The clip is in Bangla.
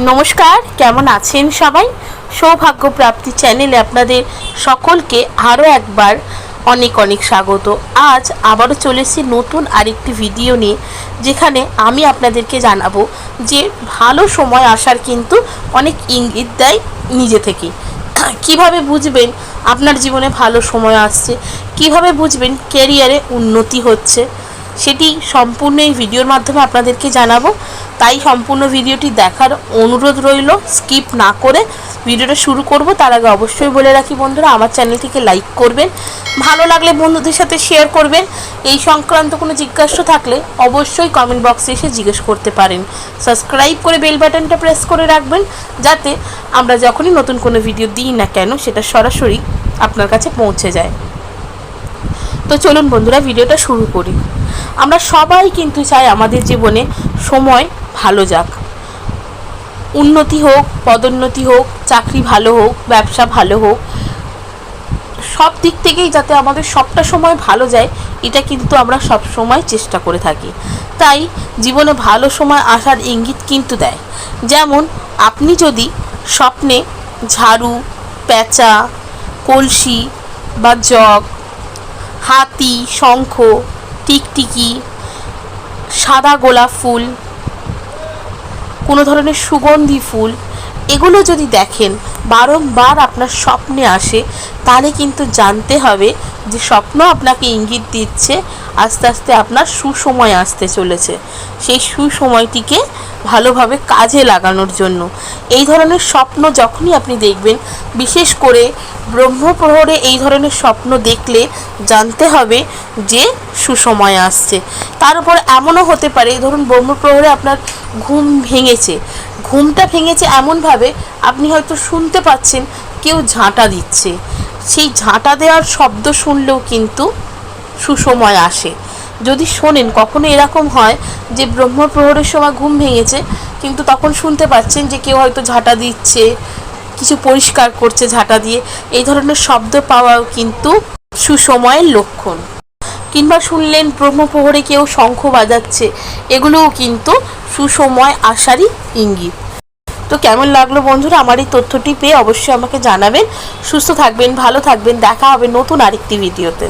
নমস্কার, কেমন আছেন সবাই? সৌভাগ্য প্রাপ্তি চ্যানেলে আপনাদের সকলকে আরও একবার অনেক অনেক স্বাগত। আজ আবারও চলে এসেছি নতুন আরেকটি ভিডিও নিয়ে, যেখানে আমি আপনাদেরকে জানাব যে ভালো সময় আসার কিন্তু অনেক ইঙ্গিত দেয় নিজে থেকে। কীভাবে বুঝবেন আপনার জীবনে ভালো সময় আসছে? কীভাবে বুঝবেন ক্যারিয়ারে উন্নতি হচ্ছে? সেটি সম্পূর্ণ এই ভিডিওর মাধ্যমে আপনাদেরকে জানাব। তাই সম্পূর্ণ ভিডিওটি দেখার অনুরোধ রইল, স্কিপ না করে ভিডিওটা শুরু করব। তার আগে অবশ্যই বলে রাখি বন্ধুরা, আমার চ্যানেলটিকে লাইক করবেন, ভালো লাগলে বন্ধুদের সাথে শেয়ার করবেন। এই সংক্রান্ত কোনো জিজ্ঞাসা থাকলে অবশ্যই কমেন্ট বক্সে এসে জিজ্ঞেস করতে পারেন। সাবস্ক্রাইব করে বেল বাটনটা প্রেস করে রাখবেন, যাতে আমরা যখনই নতুন কোনো ভিডিও দিই না কেন, সেটা সরাসরি আপনার কাছে পৌঁছে যায়। তো চলুন বন্ধুরা, ভিডিওটা শুরু করি। আমরা সবাই কিন্তু চাই আমাদের জীবনে সময় ভালো যাক। উন্নতি হোক, পদোন্নতি হোক, চাকরি ভালো হোক, ব্যবসা ভালো হোক, সব দিক থেকেই যাতে আমাদের সবটা সময় ভালো যায়, এটা কিন্তু আমরা সব সময় চেষ্টা করে থাকি। তাই জীবনে ভালো সময় আসার ইঙ্গিত কিন্তু দেয়। যেমন, আপনি যদি স্বপ্নে ঝাড়ু প্যাঁচা কলসি বা জগ, হাতি, শঙ্খ, টিকটিকি, সাদা গোলাপ ফুল কোনো ধরনের সুগন্ধি, ফুল, এগুলো যদি দেখেন, বারংবার আপনার স্বপ্নে আসে, তাহলে কিন্তু জানতে হবে যে স্বপ্ন আপনাকে ইঙ্গিত দিচ্ছে, আস্তে আস্তে আপনার সুসময় আসতে চলেছে। সেই সুসময়টিকে ভালোভাবে কাজে লাগানোর জন্য। এই ধরনের স্বপ্ন যখনই আপনি দেখবেন, বিশেষ করে ব্রহ্মপ্রহরে এই ধরনের স্বপ্ন দেখলে জানতে হবে যে সুসময় আসছে। তার উপর এমনও হতে পারে, ধরুন ব্রহ্মপ্রহরে আপনার ঘুম ভেঙেছে। ঘুমটা ভেঙেছে এমনভাবে আপনি হয়তো শুনতে পাচ্ছেন, কেউ ঝাঁটা দিচ্ছে। সেই ঝাঁটা দেওয়ার শব্দ শুনলেও কিন্তু সুসময় আসে। যদি শোনেন, কখনো এরকম হয় যে ব্রহ্মপ্রহরের সময় ঘুম ভেঙেছে, কিন্তু তখন শুনতে পাচ্ছেন যে কেউ হয়তো ঝাঁটা দিচ্ছে, কিছু পরিষ্কার করছে ঝাঁটা দিয়ে, এই ধরনের শব্দ পাওয়াও কিন্তু সুসময়ের লক্ষণ। কিংবা শুনলেন, ব্রহ্মপ্রহরে কেউ শঙ্খ বাজাচ্ছে, এগুলোও কিন্তু সুসময় আসারই ইঙ্গিত। তো কেমন লাগল বন্ধুরা? আমার এই তথ্যটি পেয়ে অবশ্যই আমাকে জানাবেন। সুস্থ থাকবেন, ভালো থাকবেন। দেখা হবে নতুন আরেকটি ভিডিওতে।